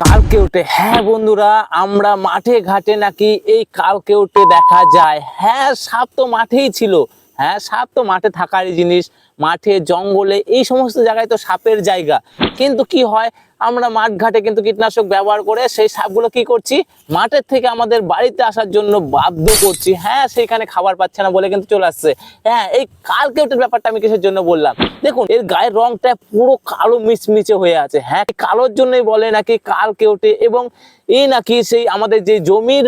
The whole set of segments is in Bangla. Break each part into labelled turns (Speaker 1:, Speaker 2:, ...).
Speaker 1: কেউটে হ্যাঁ বন্ধুরা, আমরা মাঠে ঘাটে নাকি এই কালকে উঠে দেখা যায়। হ্যাঁ সাপ তো মাঠেই ছিল। হ্যাঁ সাপ তো মাঠে থাকারই জিনিস। মাঠে জঙ্গলে এই সমস্ত জায়গায় তো সাপের জায়গা। কিন্তু কি হয় আমরা মাঠ ঘাটে কিন্তু কীটনাশক ব্যবহার করে সেই সাপগুলো কি করছি? মাঠের থেকে আমাদের বাড়িতে আসার জন্য বাধ্য করছি। হ্যাঁ সেইখানে খাবার পাচ্ছে না বলে কিন্তু চলে আসছে। হ্যাঁ এই কাল কেউটের ব্যাপারটা আমি কিসের জন্য বললাম? দেখুন, এর গায়ের রংটা পুরো কালো মিচমিচে হয়ে আছে। হ্যাঁ কালোর জন্যই বলে নাকি কাল কেউটে এবং এই নাকি সেই আমাদের যে জমির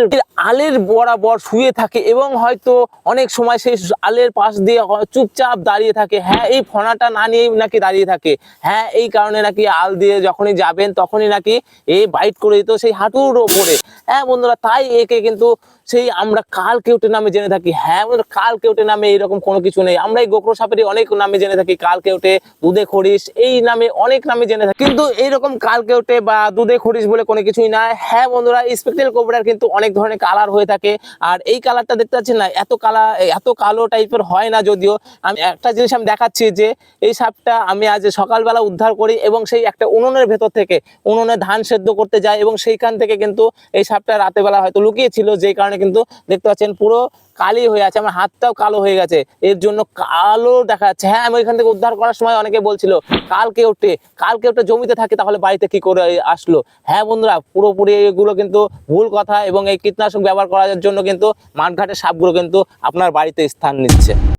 Speaker 1: আলের বরাবর শুয়ে থাকে এবং হয়তো অনেক সময় সেই আলের পাশ দিয়ে চুপচাপ দাঁড়িয়ে থাকে। হ্যাঁ এই ফোনাটা না নিয়েই নাকি দাঁড়িয়ে থাকে। হ্যাঁ এই কারণে নাকি আল দিয়ে যখনই যাবেন তখনই নাকি এই বাইট করে দিত সেই হাঁটুর ওপরে। হ্যাঁ বন্ধুরা তাই একে কিন্তু সেই আমরা কাল কেউটে নামে জেনে থাকি। হ্যাঁ বন্ধুরা, কাল কেউটে নামে এরকম কোনো কিছু নেই। আমরা এই গোকরো সাপেরই অনেক নামে জেনে থাকি। কাল কেউটে দুধে খরিস এই নামে অনেক নামে জেনে থাকি। কিন্তু এইরকম কাল কেউটে বা দুধে খরিস বলে কোনো কিছুই না হ্যাঁ বন্ধুরা স্পেকটেল কোবরার কিন্তু অনেক ধরনের কালার হয়ে থাকে। আর এই কালারটা দেখতে পাচ্ছেন না এত কালা এত কালো টাইপের হয় না যদিও। আমি একটা জিনিস আমি দেখাচ্ছি যে এই সাপটা আমি আজ সকালবেলা উদ্ধার করি এবং সেই একটা উনুনের ভেতর থেকে উনুনে ধান সেদ্ধ করতে যায় এবং সেইখান থেকে কিন্তু এই সাপটা রাতের বেলা হয়তো লুকিয়েছিল, যেই কারণে কিন্তু দেখতে পাচ্ছেন পুরো কালি হয়ে আছে, আমার হাতটাও কালো হয়ে গেছে। এর জন্য কালো দেখা যাচ্ছে। হ্যাঁ আমি ওইখান থেকে উদ্ধার করার সময় অনেকে বলছিল, কালকে ওঠে কালকে ওঠে জমিতে থাকে, তাহলে বাড়িতে কি করে আসলো? হ্যাঁ বন্ধুরা, পুরোপুরি এগুলো কিন্তু ভুল কথা এবং এই কীটনাশক ব্যবহার করার জন্য কিন্তু মাঠঘাটের সাপগুলো কিন্তু আপনার বাড়িতে স্থান নিচ্ছে।